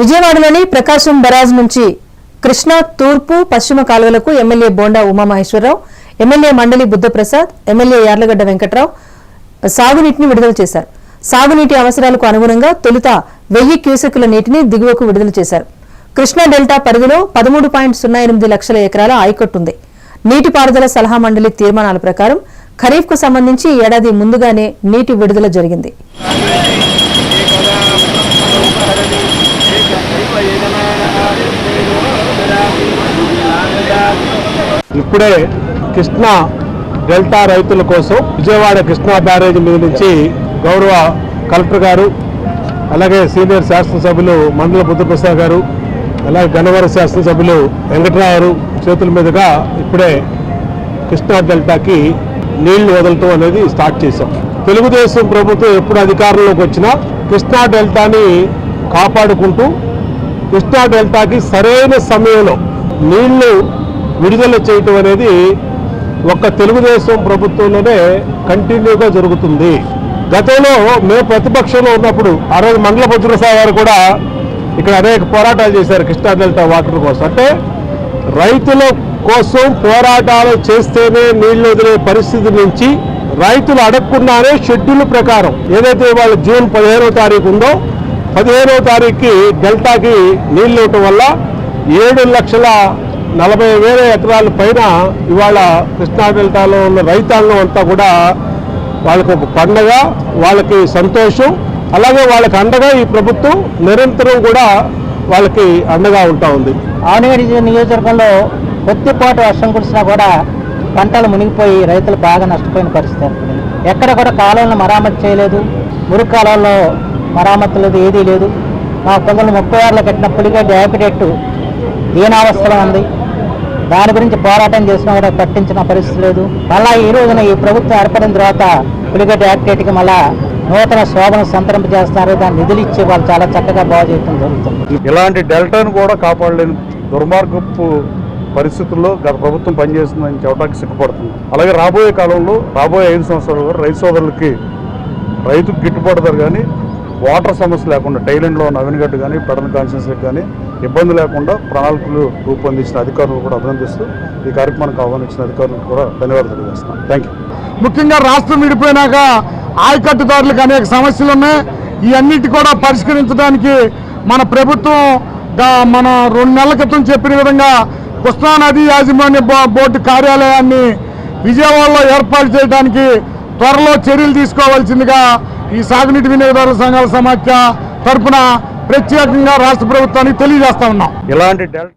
విజయవాడలోని ప్రకాశం బరాజ్ నుంచి కృష్ణా తూర్పు పశ్చిమ కాలువలకు MLA Bonda Umamaheswararao MLA Mandali Buddhaprasad MLA Yarlagadda Venkatrao సాగునీటిని విడుదల చేశారు. సాగునీటి అవసరాలకు అనుగుణంగా తొలుత వెయ్యి క్యూసెక్కుల నీటిని దిగువకు విడుదల చేశారు. కృష్ణా డెల్టా పరిధిలో పదమూడు పాయింట్ సున్నా ఎనిమిది లక్షల ఎకరాల ఆయకట్టుంది నీటిపారుదల సలహా మండలి తీర్మానాల ప్రకారం ఖరీఫ్కు సంబంధించి ఏడాది ముందుగానే నీటి విడుదల జరిగింది. ఇప్పుడే కృష్ణా డెల్టా రైతుల కోసం విజయవాడ కృష్ణా బ్యారేజ్ మీద నుంచి గౌరవ కలెక్టర్ గారు అలాగే సీనియర్ శాసనసభ్యులు మండల బుద్ధప్రసాద్ గారు అలాగే గన్నవరం శాసనసభ్యులు వెంకటరావు చేతుల మీదుగా ఇప్పుడే కృష్ణా డెల్టాకి నీళ్ళు వదలటం అనేది స్టార్ట్ చేశాం. తెలుగుదేశం ప్రభుత్వం ఎప్పుడు అధికారంలోకి వచ్చినా కృష్ణా డెల్టాని కాపాడుకుంటూ కృష్ణా డెల్టాకి సరైన సమయంలో నీళ్ళు విడుదల చేయటం అనేది ఒక్క తెలుగుదేశం ప్రభుత్వంలోనే కంటిన్యూగా జరుగుతుంది. గతంలో మేము ప్రతిపక్షంలో ఉన్నప్పుడు ఆ రోజు మండల భద్రసాయి గారు కూడా ఇక్కడ అనేక పోరాటాలు చేశారు కృష్ణా డెల్టా వాటర్ కోసం. అంటే రైతుల కోసం పోరాటాలు చేస్తేనే నీళ్ళు వదిలే పరిస్థితి నుంచి రైతులు అడగకుండానే షెడ్యూల్ ప్రకారం ఏదైతే వాళ్ళ జూన్ పదిహేనవ తారీఖు ఉందో పదిహేనవ తారీఖుకి డెల్టాకి నీళ్ళు ఇవ్వటం వల్ల ఏడు లక్షల నలభై వేల ఎకరాల పైన ఇవాళ కృష్ణా డెల్టాలో ఉన్న రైతాంగం అంతా కూడా వాళ్ళకు ఒక పండగ వాళ్ళకి సంతోషం అలాగే వాళ్ళకి అండగా ఈ ప్రభుత్వం నిరంతరం కూడా వాళ్ళకి అండగా ఉంటా ఉంది. ఆనగడి నియోజకవర్గంలో కొద్దిపాటు వర్షం కురిసినా కూడా పంటలు మునిగిపోయి రైతులు బాగా నష్టపోయిన పరిస్థితి ఎక్కడ కూడా కాలువలను మరామతి చేయలేదు మురుగు కాలువల్లో మరామతు లేదు ఏదీ లేదు. మా పంతొమ్మిది ముప్పై ఆరులో కట్టిన పులిగడ్డ యాపిడెట్టు దీనావస్థలో ఉంది. దాని గురించి పోరాటం చేసినా కూడా పట్టించిన పరిస్థితి లేదు. మళ్ళా ఈ రోజున ఈ ప్రభుత్వం ఏర్పడిన తర్వాత పులిగడ్డ యాక్టివిటీకి మళ్ళా నూతన శోభను సంతరింపజేస్తున్నారు దాన్ని నిధులు ఇచ్చే వాళ్ళు చాలా చక్కగా బాగు చేయడం జరుగుతుంది. ఇలాంటి డెల్టాను కూడా కాపాడలేని దుర్మార్గపు పరిస్థితుల్లో గత ప్రభుత్వం పనిచేస్తుందని చెప్పడానికి సిగ్గుపడుతుంది అలాగే రాబోయే కాలంలో రాబోయే ఐదు సంవత్సరాలు కూడా రైతు సోదరులకి రైతుకు గిట్టుబాటు ధర కానీ వాటర్ సమస్య లేకుండా టైలెండ్లో నవీన్ గడ్డ కానీ పెడన కాన్షియన్స్కి కానీ ఇబ్బంది లేకుండా ప్రణాళికలు రూపొందించిన అధికారులు కూడా అభినందిస్తూ ఈ కార్యక్రమానికి ఆహ్వానించిన అధికారులకు కూడా ధన్యవాదాలు తెలియజేస్తున్నాను థ్యాంక్ యూ ముఖ్యంగా రాష్ట్రం విడిపోయినాక ఆయకట్టుదారులకు అనేక సమస్యలు ఉన్నాయి. ఇవన్నిటి కూడా పరిష్కరించడానికి మన ప్రభుత్వం మన రెండు నెలల క్రితం చెప్పిన విధంగా కృష్ణానది యాజమాన్య బోర్డు కార్యాలయాన్ని విజయవాడలో ఏర్పాటు చేయడానికి త్వరలో చర్యలు తీసుకోవాల్సిందిగా ఈ సాగునీటి వినియోగదారుల సంఘాల సమాఖ్య తరఫున ప్రత్యేకంగా రాష్ట్ర ప్రభుత్వానికి తెలియజేస్తా ఉన్నాం. ఇలాంటి